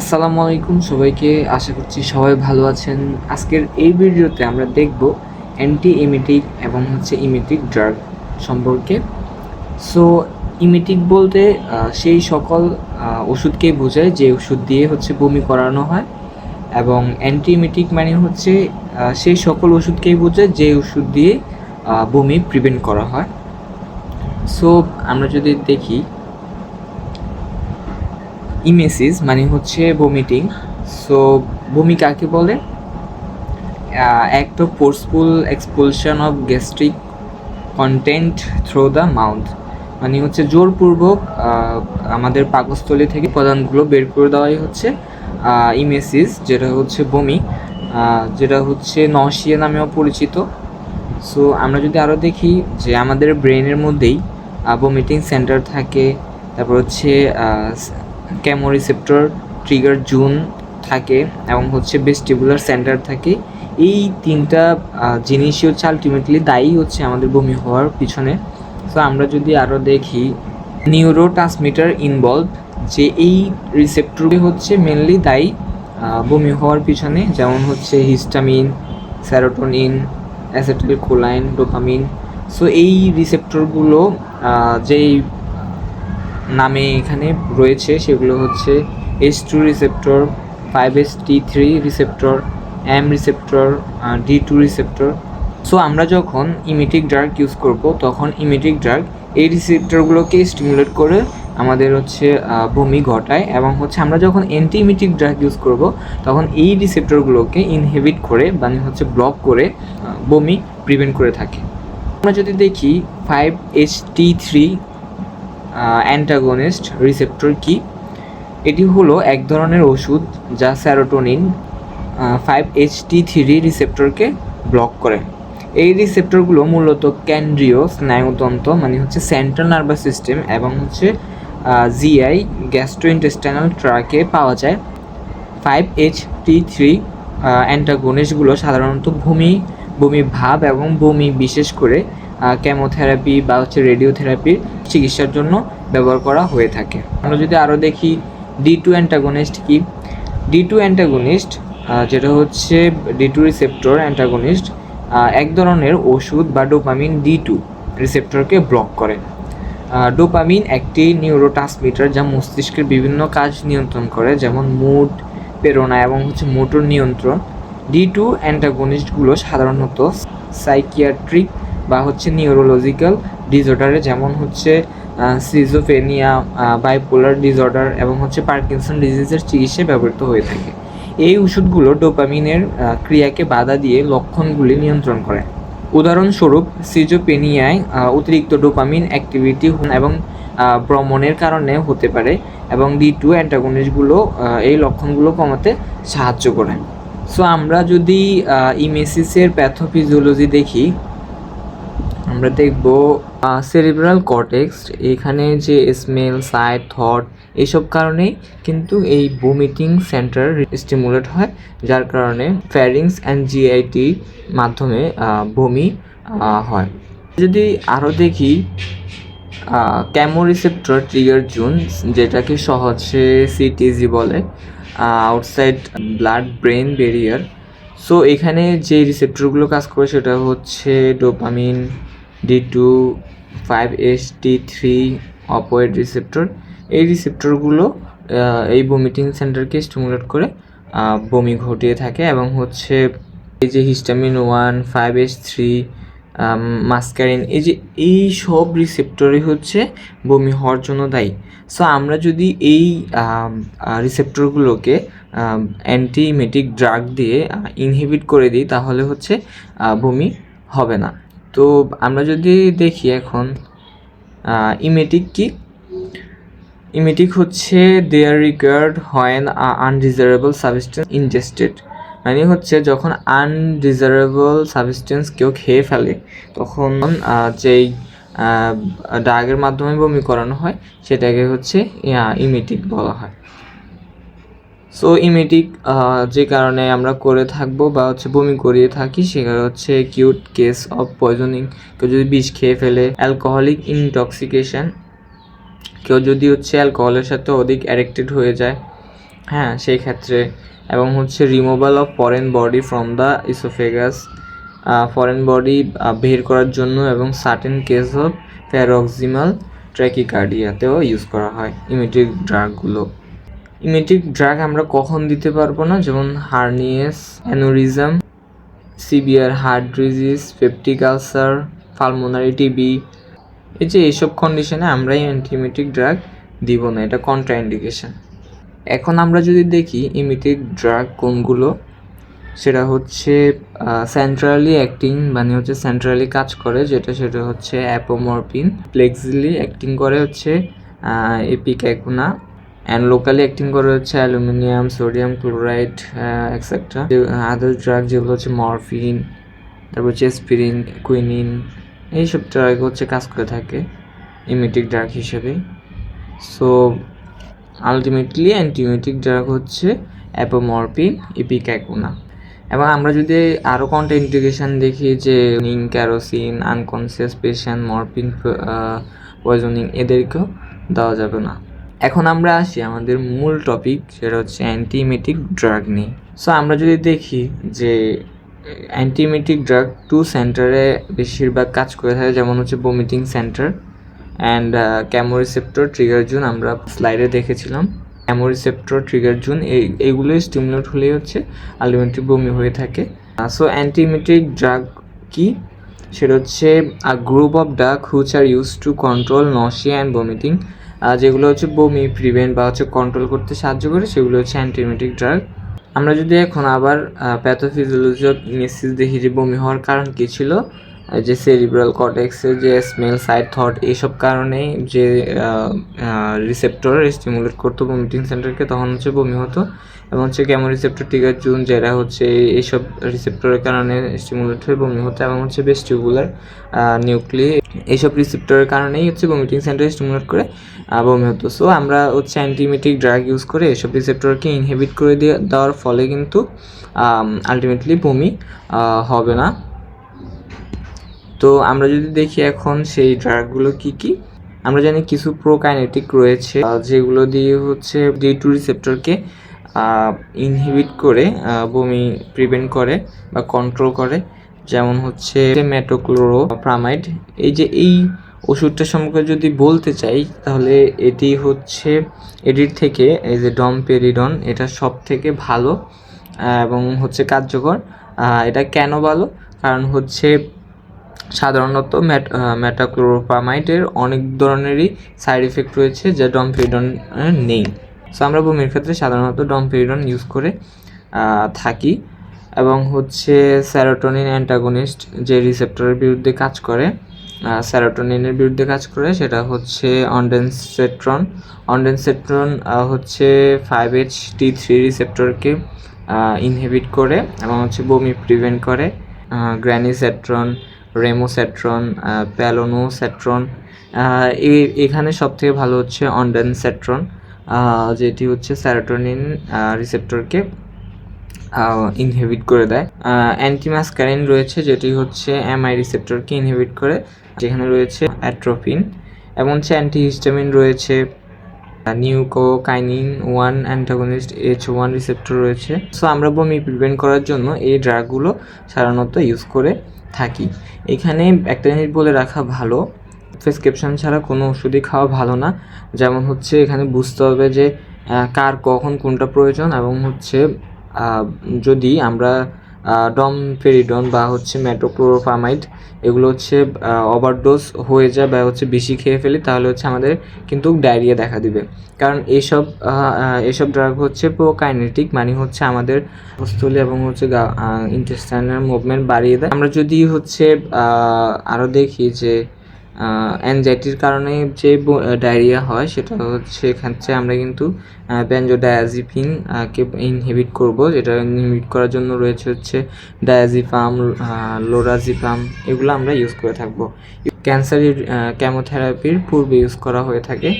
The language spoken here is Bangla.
আসসালামু আলাইকুম সবাইকে, আশা করছি সবাই ভালো আছেন। আজকের এই ভিডিওতে আমরা দেখব অ্যান্টি ইমিটিক এবং হচ্ছে ইমিটিক ড্রাগ সম্পর্কে। সো ইমিটিক বলতে সেই সকল ওষুধকেই বোঝায় যে ওষুধ দিয়ে হচ্ছে বমি করানো হয় এবং অ্যান্টি ইমিটিক মানে হচ্ছে সেই সকল ওষুধকেই বোঝায় যে ওষুধ দিয়ে বমি প্রিভেন্ট করা হয়। সো আমরা যদি দেখি ইমেসিস মানে হচ্ছে ভমিটিং সো বমি কাকে বলে? Act of forceful expulsion of gastric content through the mouth মানে হচ্ছে জোরপূর্বক আমাদের পাকস্থলী থেকে উপাদানগুলো বের করে দেওয়াই হচ্ছে ইমেসিস যেটা হচ্ছে বমি যেটা হচ্ছে নশিয়া নামেও পরিচিত। সো আমরা যদি আরও দেখি যে আমাদের ব্রেনের মধ্যেই ভমিটিং সেন্টার থাকে, তারপর হচ্ছে ক্যামো রিসেপ্টর ট্রিগার জুন থাকে এবং হচ্ছে ভেস্টিবুলার সেন্টার থাকে। এই তিনটা জিনিসই হচ্ছে আলটিমেটলি দায়ী হচ্ছে আমাদের বমি হওয়ার পিছনে। সো আমরা যদি আরও দেখি নিউরো ট্রান্সমিটার ইনভলভ যে এই রিসেপ্টরগুলি হচ্ছে মেনলি দায়ী বমি হওয়ার পিছনে। যেমন হচ্ছে histamine serotonin acetylcholine dopamine so এই রিসেপ্টরগুলো যেই নামে এখানে রয়েছে, সেগুলো হচ্ছে H two receptor five S T three receptor M receptor D two receptor so আমরা যখন ইমিটিক ড্রাগ ইউজ করব, তখন ইমিটিক ড্রাগ এই রিসেপ্টরগুলোকে স্টিমুলেট করে আমাদের হচ্ছে বমি ঘটায় এবং হচ্ছে আমরা যখন অ্যান্টি ইমিটিক ড্রাগ ইউজ করব, তখন এই রিসেপ্টরগুলোকে ইনহেবিট করে মানে হচ্ছে ব্লক করে বমি প্রিভেন্ট করে থাকে। আমরা যদি দেখি five H T three antagonist receptor কি? এটি হলো এক ধরনের ওষুধ যা serotonin five H T three রিসেপ্টরকে block করে। এই রিসেপ্টরগুলো মূলত কেন্দ্রীয় স্নায়ুতন্ত্র মানে হচ্ছে সেন্ট্রাল নার্ভাস সিস্টেম এবং হচ্ছে জিআই গ্যাস্ট্রোইন্টেস্টাইনাল ট্রাকে পাওয়া যায়। ফাইভ এইচ টি থ্রি অ্যান্টাগনিস্টগুলো সাধারণত ভূমি বমি ভাব এবং বমি বিশেষ করে কেমোথেরাপি বা হচ্ছে রেডিওথেরাপির চিকিৎসার জন্য ব্যবহার করা হয়ে থাকে। আমরা যদি আরও দেখি ডি টু অ্যান্টাগনিস্ট কি? ডি টু অ্যান্টাগনিস্ট যেটা হচ্ছে ডি টু রিসেপ্টর অ্যান্টাগনিস্ট এক ধরনের ওষুধ বা ডোপামিন ডি টু রিসেপ্টরকে ব্লক করে। ডোপামিন একটি নিউরোট্রান্সমিটার যা মস্তিষ্কের বিভিন্ন কাজ নিয়ন্ত্রণ করে, যেমন মুড প্রেরণা এবং হচ্ছে মোটর নিয়ন্ত্রণ। ডি টু অ্যান্টাগনিস্টগুলো সাধারণত সাইকিয়াট্রিক বা হচ্ছে নিউরোলজিক্যাল ডিসঅর্ডারে যেমন হচ্ছে সিজোফেনিয়া বাইপোলার ডিসঅর্ডার এবং হচ্ছে পার্কিনসন ডিজিজের চিকিৎসায় ব্যবহৃত হয়ে থাকে। এই ওষুধগুলো ডোপামিনের ক্রিয়াকে বাধা দিয়ে লক্ষণগুলি নিয়ন্ত্রণ করে। উদাহরণস্বরূপ সিজোপেনিয়ায় অতিরিক্ত ডোপামিন অ্যাক্টিভিটি এবং ভ্রমণের কারণে হতে পারে এবং ডি টু অ্যান্টাগনিস্টগুলো এই লক্ষণগুলো কমাতে সাহায্য করে। সো আমরা যদি ইমেসিসের প্যাথোফিজিওলজি দেখি আমরা দেখব সেরিব্রাল কর্টেক্স এখানে যে স্মেল সাইট থট এইসব কারণেই কিন্তু এই ভমিটিং সেন্টার স্টিমুলেট হয়, যার কারণে ফ্যারিংস অ্যান্ড জিআইটি মাধ্যমে বমি হয়। যদি আরও দেখি ক্যামোরিসেপ্টর ট্রিগার জোন, যেটাকে সহজে সিটিজি বলে outside blood brain barrier so এখানে যে রিসেপ্টরগুলো কাজ করে সেটা হচ্ছে dopamine D two five S T three opioid receptor এই রিসেপ্টরগুলো এই ভমিটিং সেন্টারকে স্টিমুলেট করে বমি ঘটিয়ে থাকে এবং হচ্ছে এই যে histamine one five S three muscarine এই যে এই সব রিসেপ্টরই হচ্ছে বমি হওয়ার জন্য দায়ী। সো আমরা যদি এই রিসেপ্টরগুলোকে অ্যান্টিমেটিক ড্রাগ দিয়ে ইনহিবিট করে দিই, তাহলে হচ্ছে বমি হবে না। তো আমরা যদি দেখি এখন ইমেটিক কি? ইমেটিক হচ্ছে they're required when undesirable substance ingested মানে হচ্ছে, যখন আনডিজারেবল সাবস্টেন্স কেউ খেয়ে ফেলে, তখন যেই ডাগের মাধ্যমে বমি করানো হয়, সেটাকে হচ্ছে ইমেটিক বলা হয়। সো ইমেটিক যে কারণে আমরা করে থাকব বা হচ্ছে বমি করিয়ে থাকি সেটা হচ্ছে কিউট কেস অফ পয়জনিং কেউ যদি বিষ খেয়ে ফেলে অ্যালকোহলিক ইনটক্সিকেশন কেউ যদি হচ্ছে অ্যালকোহলের সাথে অধিক অ্যাডিক্টেড হয়ে যায় হ্যাঁ সেই ক্ষেত্রে। এবং হচ্ছে removal of foreign body from the oesophagus foreign body বের করার জন্য এবং সার্টেন কেস অফ প্যারক্সিমাল ট্র্যাকিকার্ডিয়াতেও ইউজ করা হয় ইমিটিক ড্রাগগুলো ইমিটিক ড্রাগ আমরা কখন দিতে পারব না? যেমন hernias, aneurysm, severe heart disease, peptic ulcer, pulmonary TB. এই যে এইসব কন্ডিশনে আমরা অ্যান্টিমেটিক ড্রাগ দিব না, এটা কন্ট্রাইন্ডিকেশন এখন আমরা যদি দেখি ইমিটিক ড্রাগ কোনগুলো, সেটা হচ্ছে সেন্ট্রালি অ্যাক্টিং মানে হচ্ছে সেন্ট্রালি কাজ করে, যেটা সেটা হচ্ছে অ্যাপোমরপিন প্লেক্সিলি অ্যাক্টিং করে হচ্ছে এপিক্যাকুনা অ্যান্ড লোকালি অ্যাক্টিং করে হচ্ছে aluminium, sodium, chloride etcetera other drug যেগুলো হচ্ছে মরফিন, তারপর হচ্ছে স্পিরিন কুইনিন এইসব ড্রাগ হচ্ছে কাজ করে থাকে ইমিটিক ড্রাগ হিসেবে। সো আলটিমেটলি অ্যান্টিমিটিক ড্রাগ হচ্ছে অ্যাপোমরপিন ইপিক্যাকুনা এবং আমরা যদি আরও কন্টেন্টিগেশন দেখি যে Ning kerosene unconscious patient morphine poisoning এদেরকেও দেওয়া যাবে না। এখন আমরা আসি আমাদের মূল টপিক সেটা হচ্ছে অ্যান্টিমেটিক ড্রাগ নিয়ে। সো আমরা যদি দেখি যে অ্যান্টিমেটিক ড্রাগ টু সেন্টারে বেশিরভাগ কাজ করে থাকে, যেমন হচ্ছে vomiting centre and chemoreceptor trigger zone, আমরা স্লাইডে দেখেছিলাম। ক্যামোরিসেপ্টর ট্রিগার জোন এই এইগুলোই স্টিমুলেট হলেই হচ্ছে আলটিমেটলি বমি হয়ে থাকে। সো অ্যান্টিমেটিক ড্রাগ কি? সেটা হচ্ছে a group of drug which are use to control nausea and vomiting যেগুলো হচ্ছে বমি প্রিভেন্ট বা হচ্ছে কন্ট্রোল করতে সাহায্য করে, সেগুলো হচ্ছে অ্যান্টিবায়োটিক ড্রাগ আমরা যদি এখন আবার প্যাথোফিজিওলজি অফ দেখি যে বমি হওয়ার কারণ কী ছিল? যে সেরিব্রাল কটেক্সের যে স্মেল সাইড থট এইসব কারণেই যে রিসেপ্টর স্টিমুলেট করতো ভমিটিং সেন্টারকে তখন হচ্ছে বমি হতো। এবং হচ্ছে কেমন রিসেপ্টর টিকার জুন যেটা হচ্ছে এইসব রিসেপ্টরের কারণে স্টিমুলেট হয়ে বমি হতো এবং হচ্ছে বেস্টিকুলার নিউক্লি এইসব রিসেপ্টরের কারণেই হচ্ছে ভমিটিং সেন্টার স্টিমুলেট করে বমি হতো। সো আমরা হচ্ছে অ্যান্টিমেটিক ড্রাগ ইউজ করে এসব রিসেপ্টরকে ইনহিবিট করে দিয়ে, দেওয়ার ফলে কিন্তু আলটিমেটলি বমি হবে না। তো আমরা যদি দেখি এখন সেই ড্রাগগুলো কি কি, আমরা জানি কিছু প্রোকাইনেটিক রয়েছে যেগুলো দিয়ে হচ্ছে ডি টু রিসেপ্টরকে ইনহিবিট করে বমি প্রিভেন্ট করে বা কন্ট্রোল করে। যেমন হচ্ছে মেটোক্লোরোপ্রামাইড এই যে এই ওষুধটা সম্পর্কে যদি বলতে চাই, তাহলে এটি হচ্ছে, এটির থেকে এই যে ডমপেরিডন এটা সব থেকে ভালো এবং হচ্ছে কার্যকর। এটা কেন ভালো? কারণ হচ্ছে সাধারণত ম্যাটাক্লোরোপামাইডের অনেক ধরনেরই সাইড এফেক্ট রয়েছে যা ডমপেরিডন নেই। সো আমরা বমির ক্ষেত্রে সাধারণত ডমপেরিডন ইউজ করে থাকি এবং হচ্ছে স্যারোটোনিন অ্যান্টাগনিস্ট যে রিসেপ্টরের বিরুদ্ধে কাজ করে স্যারোটোনিনের বিরুদ্ধে কাজ করে, সেটা হচ্ছে অনডেনসেট্রন অনডেনসেট্রন হচ্ছে ফাইভ এইচ টি থ্রি রিসেপ্টরকে ইনহিবিট করে এবং হচ্ছে বমি প্রিভেন্ট করে গ্র্যানিসেট্রন রেমোস্যাট্রন প্যালোনোস্যাট্রন এখানে সবথেকে ভালো হচ্ছে অনডেনস্যাট্রন যেটি হচ্ছে স্যারোটোনিন রিসেপ্টরকে ইনহিবিট করে দেয়। অ্যান্টিমাসকারিন রয়েছে, যেটি হচ্ছে এমআই রিসেপ্টরকে ইনহিবিট করে, যেখানে রয়েছে অ্যাট্রোপিন এবং হচ্ছে অ্যান্টিহিস্টামিন রয়েছে neurokinin one antagonist H one receptor রয়েছে। সো আমরা বমি প্রিভেন্ট করার জন্য এই ড্রাগগুলো সাধারণত ইউজ করে থাকি। এখানে একটা জিনিস বলে রাখা ভালো প্রেসক্রিপশন ছাড়া কোনো ওষুধই খাওয়া ভালো না। যেমন হচ্ছে এখানে বুঝতে হবে যে কার কখন কোনটা প্রয়োজন এবং হচ্ছে যদি আমরা ডমফেরিডন বা হচ্ছে ম্যাটোক্লোরোফামাইড এগুলো হচ্ছে ওভারডোজ হয়ে যায় বা হচ্ছে বেশি খেয়ে ফেলি, তাহলে হচ্ছে আমাদের কিন্তু ডায়রিয়া দেখা দিবে। কারণ এইসব এইসব ড্রাগ হচ্ছে প্রোকাইনেটিক মানে হচ্ছে আমাদের স্থলী এবং হচ্ছে ইন্টেস্টাইনাল মুভমেন্ট বাড়িয়ে দেয়। আমরা যদি হচ্ছে আরও দেখি যে অ্যাংজাইটির কারণে যে ডায়রিয়া হয়, সেটা হচ্ছে ক্ষেত্রে আমরা কিন্তু কে ইনহিবিট করব, যেটা ইনহিবিট করার জন্য রয়েছে হচ্ছে ডায়াজিপাম লোরাজিপাম এগুলো আমরা ইউজ করে থাকব। ক্যান্সারের কেমোথেরাপির পূর্বে ইউজ করা হয়ে থাকে।